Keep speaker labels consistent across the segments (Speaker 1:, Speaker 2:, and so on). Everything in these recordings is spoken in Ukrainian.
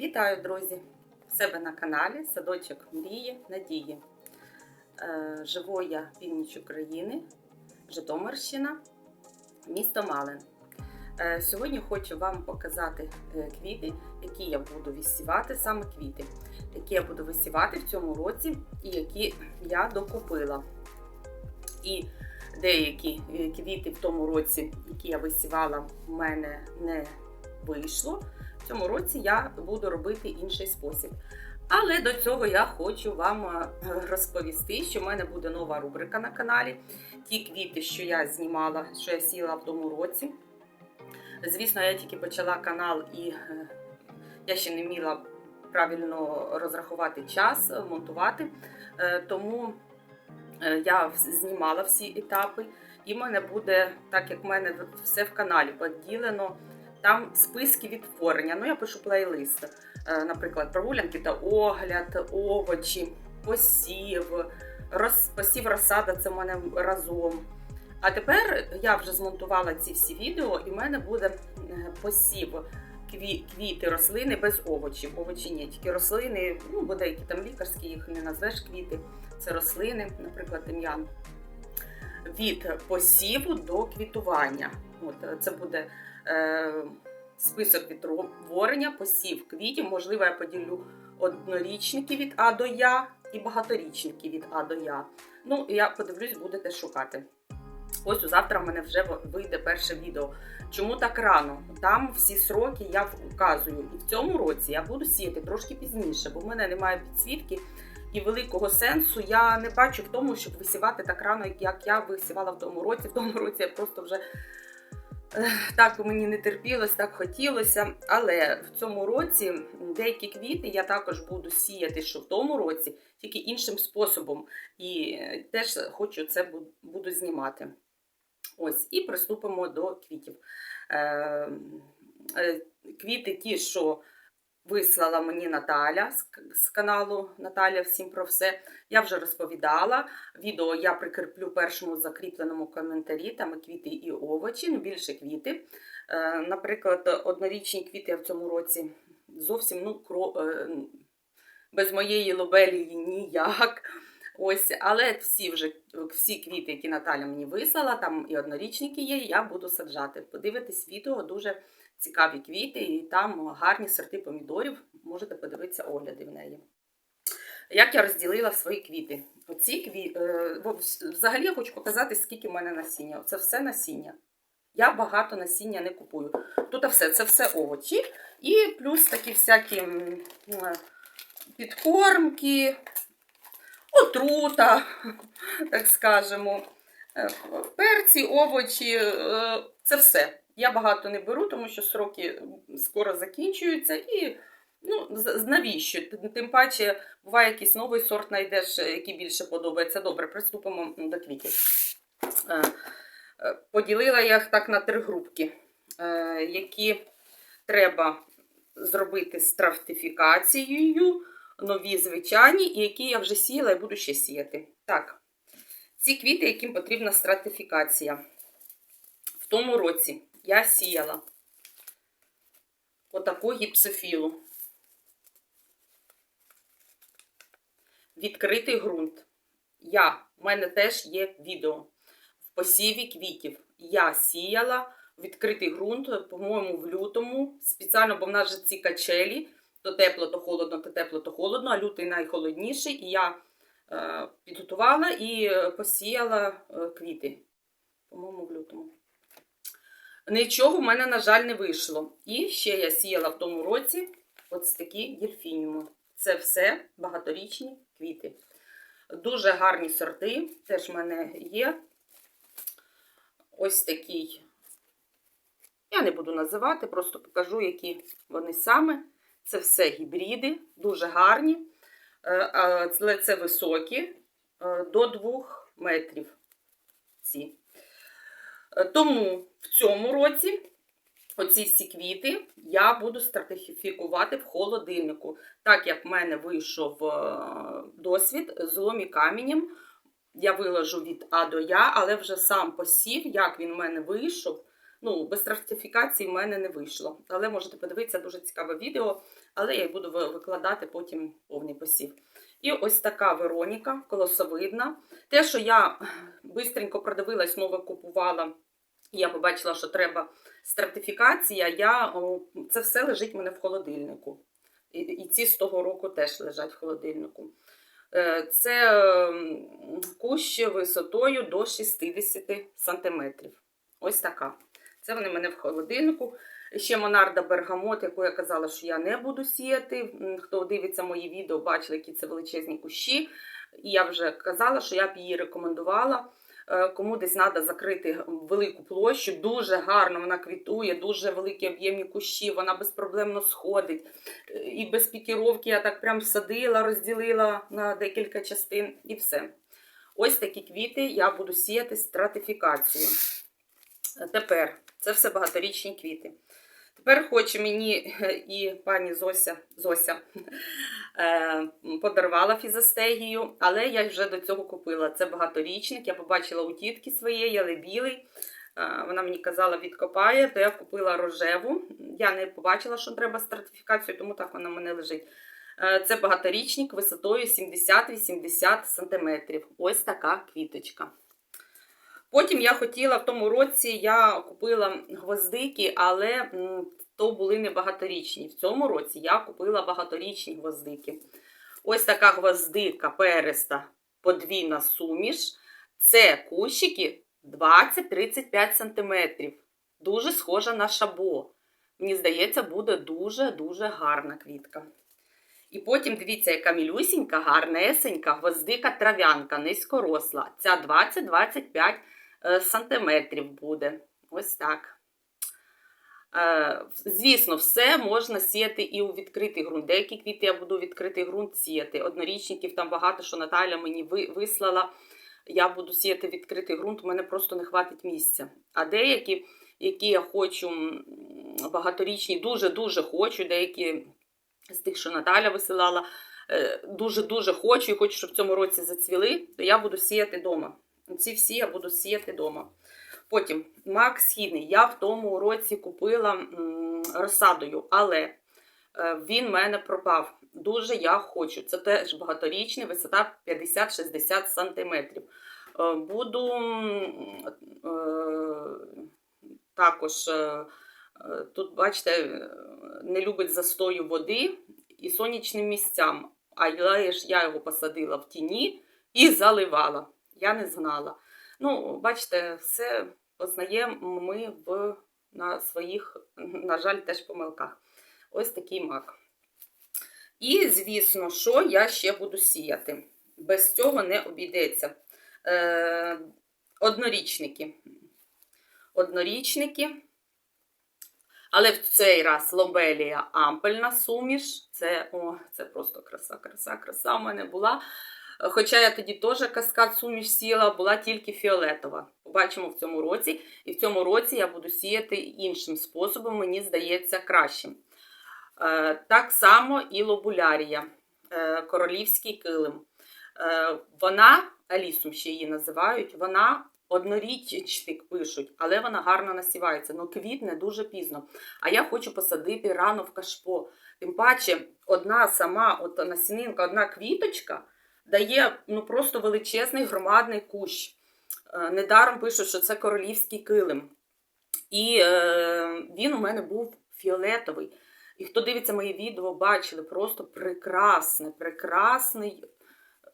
Speaker 1: Вітаю, друзі! В себе на каналі Садочок Мрії Надії. Е, Живу я північ України, Житомирщина, місто Малин. Е, Сьогодні хочу вам показати е, квіти, які я буду висівати, саме квіти, які я буду висівати в цьому році і які я докупила. І деякі квіти в тому році, які я висівала, в мене не вийшло. Цьому році я буду робити інший спосіб. Але до цього я хочу вам е, розповісти, що в мене буде нова рубрика на каналі. Ті квіти, що я знімала, що я сіла в тому році. Звісно, я тільки почала канал і е, я ще не вміла правильно розрахувати час, монтувати. Е, Тому я знімала всі етапи. І в мене буде, так як в мене все в каналі поділено, там списки відтворення. Ну, я пишу плейлист. Е, Наприклад, прогулянки та огляд, овочі, посів, роз, посів розсада це в мене разом. А тепер я вже змонтувала ці всі відео, і в мене буде е, посів кві, квіти, рослини без овочів. Овочі ні, тільки рослини, ну, бо деякі там лікарські, їх не назвеш квіти. Це рослини, наприклад, тим'ян. Від посіву до квітування. От, е, це буде список відтворення, посів квітів. Можливо, я поділю однорічники від А до Я і багаторічники від А до Я. Ну, я подивлюсь, будете шукати. Ось завтра в мене вже вийде перше відео. Чому так рано? Там всі сроки я вказую. І в цьому році я буду сіяти трошки пізніше, бо в мене немає підсвітки. І великого сенсу я не бачу в тому, щоб висівати так рано, як я висівала в тому році. В тому році я просто вже так мені не терпілося, так хотілося. Але в цьому році деякі квіти я також буду сіяти, що в тому році, тільки іншим способом. І е, теж хочу це буду знімати. Ось, і приступимо до квітів. Е, е, Квіти ті, що вислала мені Наталя з, каналу Наталя всім про все. Я вже розповідала. Відео я прикріплю першому закріпленому коментарі. Там квіти і овочі, ну більше квіти. Е, Наприклад, однорічні квіти я в цьому році зовсім ну, кро... е, без моєї лобелії ніяк. Ось, але всі вже всі квіти, які Наталя мені вислала, там і однорічники є, я буду саджати. Подивитись відео, дуже цікаві квіти, і там гарні сорти помідорів. Можете подивитися огляди в неї. Як я розділила свої квіти? Оці кві... е, Взагалі я хочу показати, скільки в мене насіння. Це все насіння. Я багато насіння не купую. Тут все, це все овочі. І плюс такі всякі підкормки, отрута, так скажемо. Е, Перці, овочі, е, це все. Я багато не беру, тому що сроки скоро закінчуються і ну, навіщо? Тим- паче, буває якийсь новий сорт знайдеш, е, який більше подобається. Добре, приступимо до квітів. Е, е, Поділила я їх так на три групки, які треба зробити стратифікацією, нові звичайні, і які я вже сіяла і буду ще сіяти. Так, ці квіти, яким потрібна стратифікація. В тому році я сіяла отаку гіпсофілу. Відкритий ґрунт. Я, в мене теж є відео в посіві квітів. Я сіяла відкритий ґрунт, по-моєму, в лютому. Спеціально, бо в нас же ці качелі, то тепло, то холодно, то тепло, то холодно, а лютий найхолодніший. І я е, підготувала і е, посіяла е, квіти. Нічого в мене, на жаль, не вийшло. І ще я сіяла в тому році ось такі дельфініуми. Це все багаторічні квіти. Дуже гарні сорти, теж в мене є. Ось такий. Я не буду називати, просто покажу, які вони саме. Це все гібриди, дуже гарні. Е, Але це високі, е, до 2 метрів. Ці. Е, Тому в цьому році оці всі квіти я буду стратифікувати в холодильнику. Так як в мене вийшов е, досвід з ломі каменем, я виложу від А до Я, але вже сам посів, як він в мене вийшов, Ну, без стратифікації в мене не вийшло. Але можете подивитися дуже цікаве відео, але я буду викладати потім повний посів. І ось така Вероніка, колосовидна. Те, що я швидко продивилась, нове купувала, я побачила, що треба стратифікація, я, це все лежить в мене в холодильнику. І, і ці з того року теж лежать в холодильнику. Е, Це ем, кущ висотою до 60 сантиметрів. Ось така. Це вони в мене в холодильнику. Ще Монарда Бергамот, яку я казала, що я не буду сіяти. Хто дивиться мої відео, бачили, які це величезні кущі. І я вже казала, що я б її рекомендувала. Е, Кому десь треба закрити велику площу, дуже гарно вона квітує, дуже великі об'ємні кущі, вона безпроблемно сходить. Е, І без пікіровки я так прям всадила, розділила на декілька частин і все. Ось такі квіти я буду сіяти стратифікацію. Е, Тепер це все багаторічні квіти. Тепер хоче мені і пані Зося, Зося подарувала фізостегію, але я вже до цього купила. Це багаторічник. Я побачила у тітки своєї, але білий. Е, Вона мені казала, відкопає, то я купила рожеву. Я не побачила, що треба стратифікацію, тому так вона в мене лежить. Е, Це багаторічник висотою 70-80 см. Ось така квіточка. Потім я хотіла в тому році я купила гвоздики, але то були не багаторічні. В цьому році я купила багаторічні гвоздики. Ось така гвоздика переста подвійна суміш. Це кущики 20-35 см. Дуже схожа на шабо. Мені здається, буде дуже-дуже гарна квітка. І потім дивіться, яка мілюсінька, гарнесенька, гвоздика трав'янка, низькоросла. Ця 20-25 е, сантиметрів буде. Ось так. Е, Звісно, все можна сіяти і у відкритий ґрунт. Деякі квіти я буду відкритий ґрунт сіяти. Однорічників там багато, що Наталя мені вислала. Я буду сіяти відкритий ґрунт, у мене просто не хватить місця. А деякі, які я хочу багаторічні, дуже-дуже хочу, деякі з тих, що Наталя висилала, дуже-дуже хочу і хочу, щоб в цьому році зацвіли, то я буду сіяти вдома. Ці всі я буду сіяти вдома. Потім мак східний. Я в тому році купила розсадою, але е, він в мене пропав. Дуже я хочу. Це теж багаторічний, висота 50-60 см. Буду е, також, е, е, тут, бачите, не любить застою води і сонячним місцям. Але ж я його посадила в тіні і заливала. Я не знала. Ну, бачите, все познаємо ми в, на своїх, на жаль, теж помилках. Ось такий мак. І, звісно, що я ще буду сіяти. Без цього не обійдеться. Е, однорічники. Однорічники. Але в цей раз лобелія ампельна суміш. Це, о, це просто краса, краса, краса в мене була. Хоча я тоді теж каскад суміш сіяла, була тільки фіолетова. Побачимо в цьому році. І в цьому році я буду сіяти іншим способом, мені здається, кращим. Е, Так само і лобулярія, е, королівський килим. Е, Вона, Алісум ще її називають, вона однорічник пишуть, але вона гарно насівається. Ну, квітне дуже пізно. А я хочу посадити рано в кашпо. Тим паче, одна сама от насінинка, одна квіточка дає ну, просто величезний громадний кущ. Е, Недаром пишуть, що це королівський килим. І е, він у мене був фіолетовий. І хто дивиться мої відео, бачили просто прекрасний, прекрасний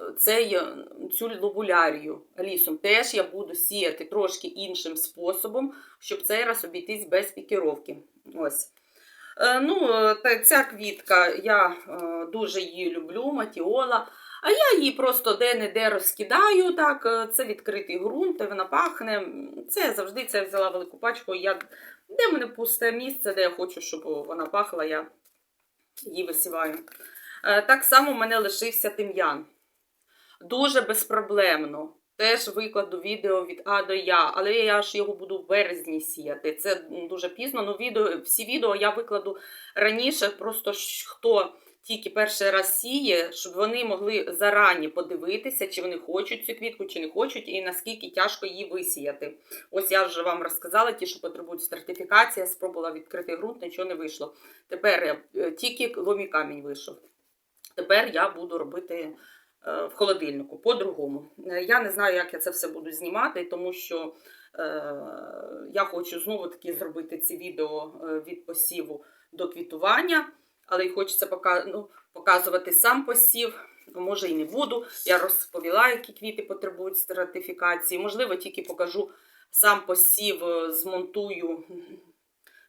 Speaker 1: е, цей, е, цю лобулярію лісом. Теж я буду сіяти трошки іншим способом, щоб цей раз обійтись без пікіровки. Ось. Е, Ну, ця квітка, я е, дуже її люблю, матіола. А я її просто де-не-де розкидаю. так, е, Це відкритий ґрунт, вона пахне. Це завжди це взяла велику пачку. Я, де мене пусте місце, де я хочу, щоб вона пахла, я її висіваю. Е, Так само в мене лишився тим'ян. Дуже безпроблемно. Теж викладу відео від А до Я, але я ж його буду в березні сіяти. Це дуже пізно. Ну, відео, всі відео я викладу раніше. Просто хто тільки перший раз сіє, щоб вони могли зарані подивитися, чи вони хочуть цю квітку, чи не хочуть, і наскільки тяжко її висіяти. Ось я вже вам розказала, ті, що потребують сертифікації, спробувала відкрити ґрунт, нічого не вийшло. Тепер я, е, тільки ломі камінь вийшов. Тепер я буду робити е, в холодильнику по-другому. Е, Я не знаю, як я це все буду знімати, тому що е, я хочу знову таки зробити ці відео е, від посіву до квітування, але й хочеться ну, показувати сам посів. Може і не буду. Я розповіла, які квіти потребують стратифікації. Можливо, тільки покажу сам посів, е, змонтую,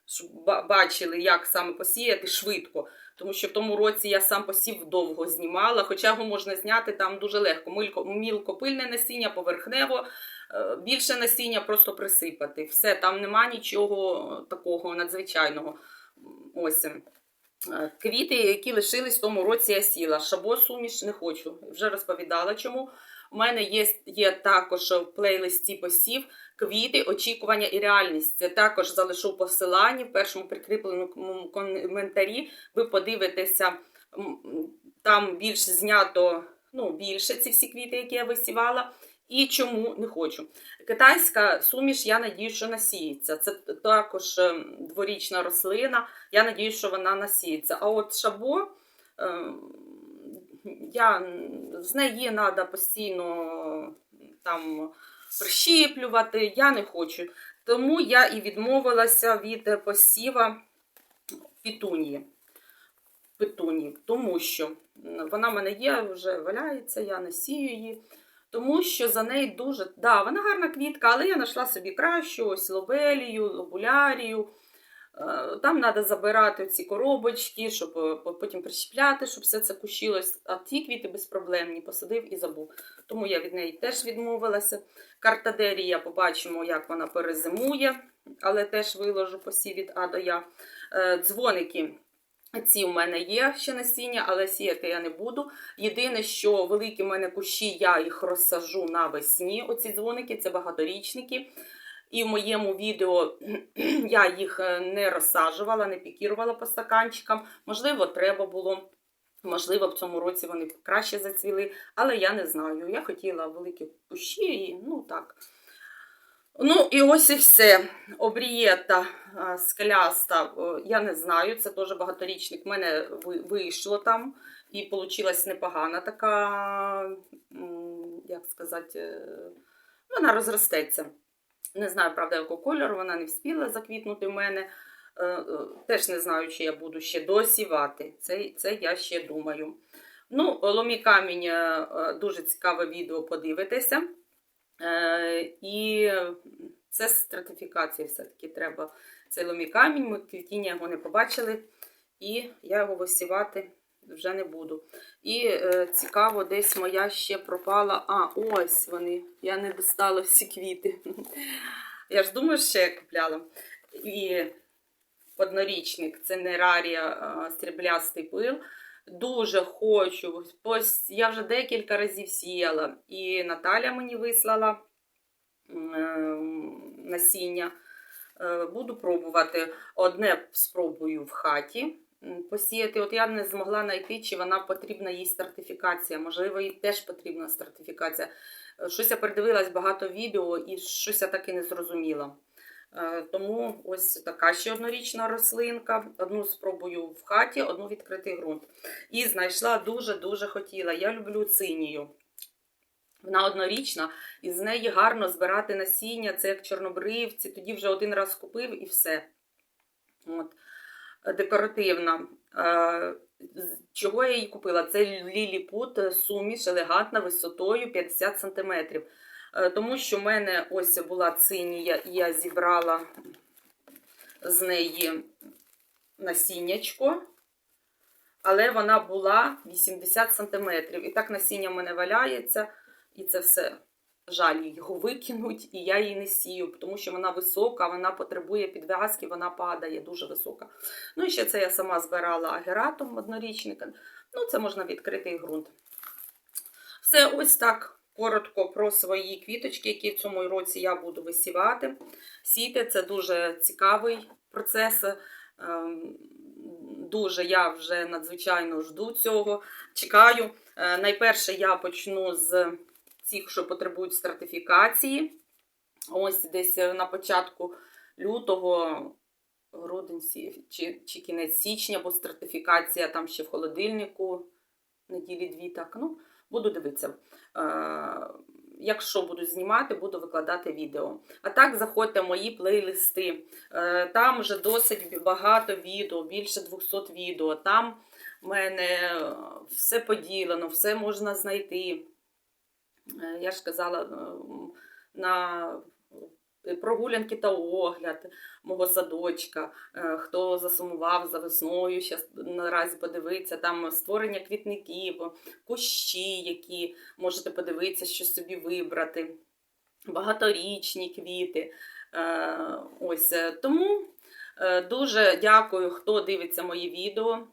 Speaker 1: щоб бачили, як саме посіяти швидко. Тому що в тому році я сам посів довго знімала, хоча його можна зняти там дуже легко. Мілкопильне насіння, поверхнево, е, більше насіння просто присипати. Все, там нема нічого такого надзвичайного. Ось. Е, Квіти, які лишились в тому році, я сіла. Шабо суміш не хочу. Вже розповідала чому. У мене є, є також в плейлисті посів квіти, очікування і реальність. Це також залишу посилання в першому прикріпленому коментарі. Ви подивитеся, там більш знято ну, більше ці всі квіти, які я висівала. І чому не хочу. Китайська суміш, я надію, що насіється. Це також ем, дворічна рослина. Я надію, що вона насіється. А от шабо, ем, я, з неї треба постійно там прищіплювати, я не хочу. Тому я і відмовилася від посіва пітунії. Петунії, тому що вона в мене є, вже валяється, я не сію її. Тому що за неї дуже. Да, вона гарна квітка, але я знайшла собі кращу, ось лобелію, лобулярію. Е, Там треба забирати ці коробочки, щоб е, потім прищепляти, щоб все це кущилось. А ті квіти безпроблемні, посадив і забув. Тому я від неї теж відмовилася. Картадерія, побачимо, як вона перезимує, але теж виложу посів від А до Я. Е, Дзвоники. Ці у мене є ще насіння, але сіяти я не буду. Єдине, що великі в мене кущі, я їх розсажу навесні. Оці дзвоники, це багаторічники. І в моєму відео я їх е, не розсаджувала, не пікірувала по стаканчикам. Можливо, треба було. Можливо, в цьому році вони краще зацвіли, але я не знаю. Я хотіла великі кущі, і ну так. Ну, і ось і все. Обрієта а, скеляста, я не знаю, це теж багаторічник. В мене вийшло там, і вийшла непогана така, як сказати, е, вона розростеться. Не знаю, правда, якого кольору, вона не вспіла заквітнути в мене. Е, е, Теж не знаю, чи я буду ще досівати. Це, це я ще думаю. Ну, ломі камінь е, е, дуже цікаве відео подивитися. Е, І це стратифікація все-таки треба. Цей ломі камінь, ми квітіння його не побачили, і я його висівати вже не буду. І е, цікаво, десь моя ще пропала. А, ось вони. Я не достала всі квіти. Я ж думаю, що я купляла. І однорічник це нерарія а, сріблястий пил. Дуже хочу. Я вже декілька разів сіяла. І Наталя мені вислала ем, насіння. Е, Буду пробувати. Одне спробую в хаті посіяти. От я не змогла знайти, чи вона потрібна їй стратифікація. Можливо, їй теж потрібна стратифікація. Е, Щось я передивилась багато відео і щось я так і не зрозуміла. Е, Тому ось така ще однорічна рослинка. Одну спробую в хаті, одну відкритий ґрунт. І знайшла дуже-дуже хотіла. Я люблю цинію. Вона однорічна, і з неї гарно збирати насіння, це як чорнобривці. Тоді вже один раз купив і все. От. Декоративна. Е, Чого я її купила? Це ліліпут суміш елегантна висотою 50 см. Е, Тому що в мене ось була цинія, і я зібрала з неї насіннячко, але вона була 80 см. І так насіння в мене валяється, і це все жаль його викинуть, і я її не сію, тому що вона висока, вона потребує підв'язки, вона падає дуже висока. Ну і ще це я сама збирала агератом однорічника. Ну, це можна відкритий ґрунт. Все ось так коротко про свої квіточки, які в цьому році я буду висівати. Сіти це дуже цікавий процес. ем, дуже я вже надзвичайно жду цього. Чекаю. Е, Найперше я почну з цих, що потребують стратифікації. Ось десь на початку лютого, грудень чи, чи кінець січня, бо стратифікація там ще в холодильнику, неділі дві, так. Ну, буду дивитися. Е, Якщо буду знімати, буду викладати відео. А так заходьте в мої плейлисти. Е, Там вже досить багато відео, більше 200 відео. Там в мене е, все поділено, все можна знайти. Я ж казала, на прогулянки та огляд мого садочка. Е, Хто засумував за весною, зараз наразі подивиться, там створення квітників, кущі, які можете подивитися, що собі вибрати, багаторічні квіти. Е, Ось е, тому дуже дякую, хто дивиться мої відео.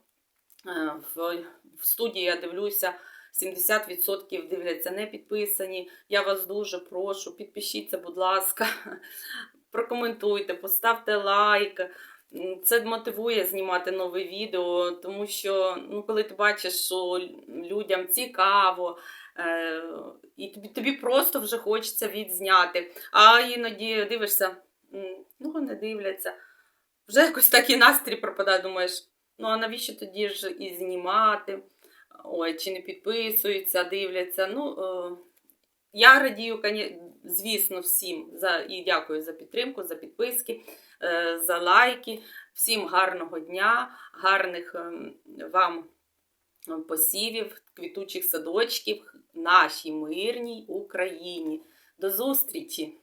Speaker 1: В студії я дивлюся. 70% дивляться не підписані. Я вас дуже прошу, підпишіться, будь ласка, прокоментуйте, поставте лайк. Це мотивує знімати нове відео, тому що ну, коли ти бачиш, що людям цікаво, е, і тобі, тобі просто вже хочеться відзняти. А іноді дивишся, ну не дивляться. Вже якось такий настрій пропадає, думаєш, ну а навіщо тоді ж і знімати? Ой, чи не підписуються, дивляться. Ну, е, я радію, звісно, всім за і дякую за підтримку, за підписки, е, за лайки. Всім гарного дня, гарних ем, вам посівів, квітучих садочків нашій мирній Україні. До зустрічі!